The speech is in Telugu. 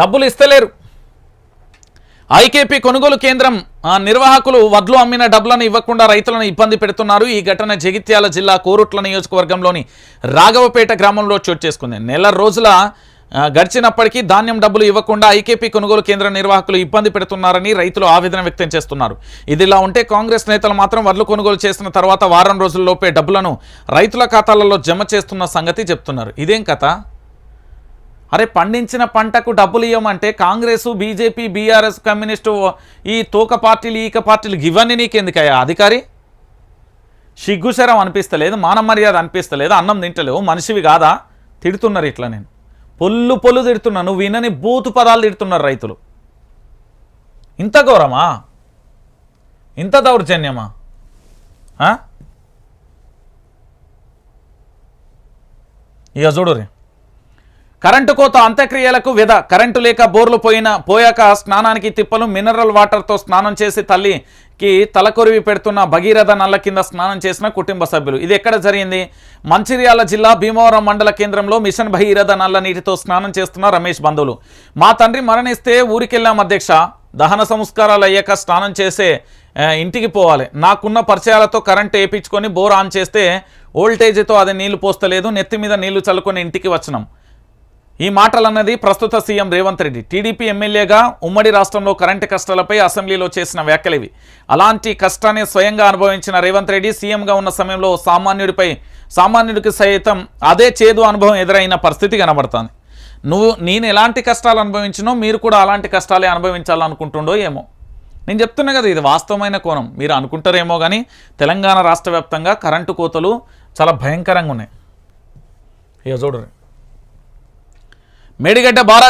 డబ్బులు ఇస్తలేరు ఐకేపీ కొనుగోలు కేంద్రం నిర్వాహకులు వడ్లు అమ్మిన డబ్బులను ఇవ్వకుండా రైతులను ఇబ్బంది పెడుతున్నారు. ఈ ఘటన జగిత్యాల జిల్లా కోరుట్ల నియోజకవర్గంలోని రాఘవపేట గ్రామంలో చోటు చేసుకుంది. నెల రోజుల గడిచినప్పటికీ ధాన్యం డబ్బులు ఇవ్వకుండా ఐకేపీ కొనుగోలు కేంద్ర నిర్వాహకులు ఇబ్బంది పెడుతున్నారని రైతులు ఆవేదన వ్యక్తం చేస్తున్నారు. ఇదిలా ఉంటే కాంగ్రెస్ నేతలు మాత్రం వడ్లు కొనుగోలు చేసిన తర్వాత వారం రోజుల్లోపే డబ్బులను రైతుల ఖాతాలలో జమ చేస్తున్న సంగతి చెప్తున్నారు. ఇదేం కథ? అరే పండించిన పంటకు డబ్బులు ఇవ్వమంటే కాంగ్రెస్ బీజేపీ బీఆర్ఎస్ కమ్యూనిస్టు ఈ తోక పార్టీలు ఈక పార్టీలు ఇవన్నీ నీకెందుకయ్యా అధికారి? సిగ్గుశరం అనిపిస్తలేదు మాన మర్యాద అనిపిస్తలేదు అన్నం తింటలేవు మనిషివి కాదా? తిడుతున్నారు ఇట్లా నేను. పొల్లు పొల్లు తిడుతున్నా నువ్వు వినని బూతు పదాలు తిడుతున్నారు రైతులు. ఇంత ఘోరమా? ఇంత దౌర్జన్యమా? ఆ? చూడు రే కరెంటు కోత అంత్యక్రియలకు విధ. కరెంటు లేక బోర్లు పోయిన పోయాక స్నానానికి తిప్పలు మినరల్ వాటర్తో స్నానం చేసి తల్లికి తలకొరివి పెడుతున్న భగీరథ నల్ల కింద స్నానం చేసిన కుటుంబ సభ్యులు. ఇది ఎక్కడ జరిగింది? మంచిర్యాల జిల్లా భీమవరం మండల కేంద్రంలో మిషన్ భగీరథ నల్ల నీటితో స్నానం చేస్తున్న రమేష్ బంధువులు. మా తండ్రి మరణిస్తే ఊరికెళ్ళాం అధ్యక్ష. దహన సంస్కారాలు అయ్యాక స్నానం చేసే ఇంటికి పోవాలి. నాకున్న పరిచయాలతో కరెంట్ వేయించుకొని బోర్ ఆన్ చేస్తే ఓల్టేజ్తో అది నీళ్ళు పోస్తలేదు. నెత్తి మీద నీళ్ళు చల్లుకొని ఇంటికి వచ్చినాం. ఈ మాటలన్నది ప్రస్తుత సీఎం రేవంత్ రెడ్డి. టీడీపీ ఎమ్మెల్యేగా ఉమ్మడి రాష్ట్రంలో కరెంటు కష్టాలపై అసెంబ్లీలో చేసిన వ్యాఖ్యలివి. అలాంటి కష్టాన్ని స్వయంగా అనుభవించిన రేవంత్ రెడ్డి సీఎంగా ఉన్న సమయంలో సామాన్యుడిపై సామాన్యుడికి సైతం అదే చేదు అనుభవం ఎదురైన పరిస్థితి కనబడుతుంది. నువ్వు నేను ఎలాంటి కష్టాలు అనుభవించినో మీరు కూడా అలాంటి కష్టాలే అనుభవించాలనుకుంటుండో ఏమో. నేను చెప్తున్నా కదా ఇది వాస్తవమైన కోణం. మీరు అనుకుంటారేమో కానీ తెలంగాణ రాష్ట్ర వ్యాప్తంగా కరెంటు కోతలు చాలా భయంకరంగా ఉన్నాయి. ఇక చూడరు మేడిగడ్డ బారా